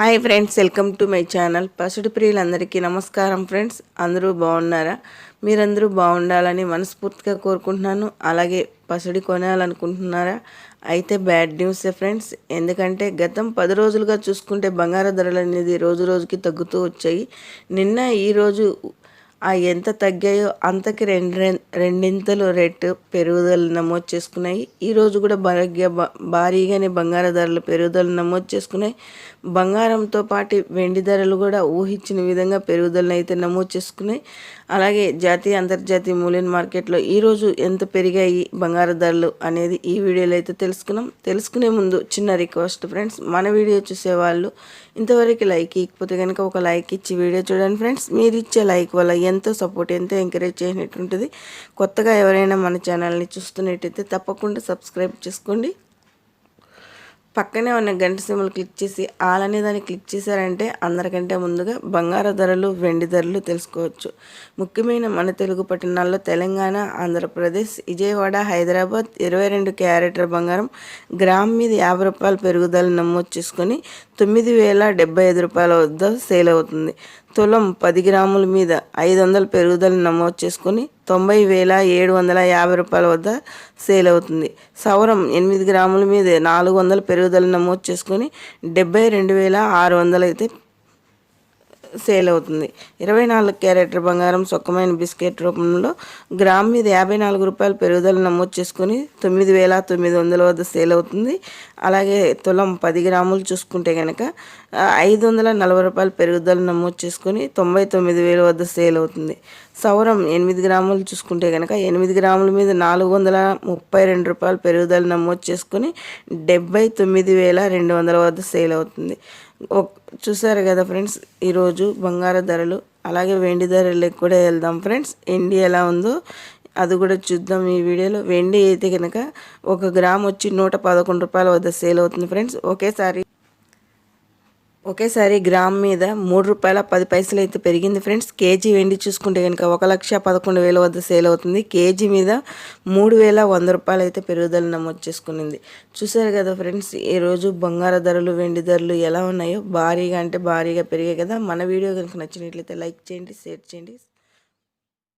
Hi friends welcome to my channel. పసుడు ప్రియులందరికీ నమస్కారం friends. అందరూ బాగున్నారా? మీరందరూ బాగుండాలని మనస్ఫూర్తిగా కోరుకుంటున్నాను. అలాగే పసుడి కొనాలనుకుంటున్నారా? అయితే బ్యాడ్ న్యూసే ఫ్రెండ్స్. ఎందుకంటే గతం పది రోజులుగా చూసుకుంటే బంగారు ధరలు అనేది రోజు రోజుకి తగ్గుతూ వచ్చాయి. నిన్న ఈరోజు ఆ ఎంత తగ్గాయో అంతకి రెండు రెండింతలు రేటు పెరుగుదల నమోదు చేసుకున్నాయి. ఈరోజు కూడా భాగ్య భారీగానే బంగార ధరలు పెరుగుదల నమోదు చేసుకున్నాయి. బంగారంతో పాటు వెండి ధరలు కూడా ఊహించిన విధంగా పెరుగుదలను అయితే నమోదు చేసుకున్నాయి. అలాగే జాతీయ అంతర్జాతీయ మూల్యం మార్కెట్లో ఈరోజు ఎంత పెరిగాయి బంగార ధరలు అనేది ఈ వీడియోలో అయితే తెలుసుకున్నాం. తెలుసుకునే ముందు చిన్న రిక్వెస్ట్ ఫ్రెండ్స్ మన వీడియో చూసేవాళ్ళు ఇంతవరకు లైక్ ఇకపోతే కనుక ఒక లైక్ ఇచ్చి వీడియో చూడండి ఫ్రెండ్స్. మీరు ఇచ్చే లైక్ వల్ల ఎంతో సపోర్ట్ ఎంతో ఎంకరేజ్ చేసినట్టుంటుంది. కొత్తగా ఎవరైనా మన ఛానల్ని చూస్తున్నట్టయితే తప్పకుండా సబ్స్క్రైబ్ చేసుకోండి. పక్కనే ఉన్న గంట సింబల్ క్లిక్ చేసి ఆల్ అనే దాన్ని క్లిక్ చేశారంటే అందరికంటే ముందుగా బంగారు ధరలు వెండి ధరలు తెలుసుకోవచ్చు. ముఖ్యమైన మన తెలుగు పట్టణాల్లో తెలంగాణ ఆంధ్రప్రదేశ్ విజయవాడ హైదరాబాద్ ఇరవై రెండు క్యారెటర్ బంగారం గ్రామ్ మీద యాభై రూపాయల పెరుగుదల నమోదు చేసుకొని తొమ్మిది వేల డెబ్బై ఐదు రూపాయల వద్ద సేల్ అవుతుంది. తులం పది గ్రాముల మీద ఐదు వందల పెరుగుదల నమోదు చేసుకొని తొంభై వేల ఏడు వందల యాభై రూపాయల వద్ద సేల్ అవుతుంది. సవరం ఎనిమిది గ్రాముల మీద నాలుగు వందల పెరుగుదల నమోదు చేసుకొని డెబ్బై రెండు వేల ఆరు వందలు అయితే సేల్ అవుతుంది ఇరవై నాలుగు క్యారెట్ బంగారం సొక్కమైన బిస్కెట్ రూపంలో గ్రామ్ మీద యాభై నాలుగు రూపాయలు పెరుగుదల నమోదు చేసుకొని తొమ్మిది వేల తొమ్మిది వందల వద్ద సేల్ అవుతుంది అలాగే తులం పది గ్రాములు చూసుకుంటే కనుక ఐదు వందల నలభై రూపాయలు పెరుగుదల నమోదు చేసుకుని తొంభై తొమ్మిది వేల వద్ద సేల్ అవుతుంది సౌరం ఎనిమిది గ్రాములు చూసుకుంటే కనుక ఎనిమిది గ్రాముల మీద నాలుగు వందల ముప్పై రెండు రూపాయలు పెరుగుదల నమోదు చేసుకొని డెబ్బై తొమ్మిది వేల రెండు వందల వద్ద సేల్ అవుతుంది చూసారు కదా ఫ్రెండ్స్ ఈరోజు బంగారు ధరలు అలాగే వెండి ధరలకు కూడా వెళ్దాం ఫ్రెండ్స్. ఎండి ఎలా ఉందో అది కూడా చూద్దాం ఈ వీడియోలో. వెండి అయితే కనుక ఒక గ్రామ్ వచ్చి నూట పదకొండు రూపాయల వద్ద సేల్ అవుతుంది ఫ్రెండ్స్. ఒకేసారి ఒకేసారి గ్రామ్ మీద మూడు రూపాయల పది పైసలు అయితే పెరిగింది ఫ్రెండ్స్. కేజీ వెండి చూసుకుంటే కనుక ఒక లక్ష పదకొండు వేల వద్ద సేల్ అవుతుంది. కేజీ మీద మూడు వేల వంద రూపాయలు అయితే పెరుగుదల నమోదు చేసుకునింది. చూసారు కదా ఫ్రెండ్స్ ఈరోజు బంగారు ధరలు వెండి ధరలు ఎలా ఉన్నాయో? భారీగా అంటే భారీగా పెరిగాయి కదా. మన వీడియో కనుక నచ్చినట్లయితే లైక్ చేయండి షేర్ చేయండి.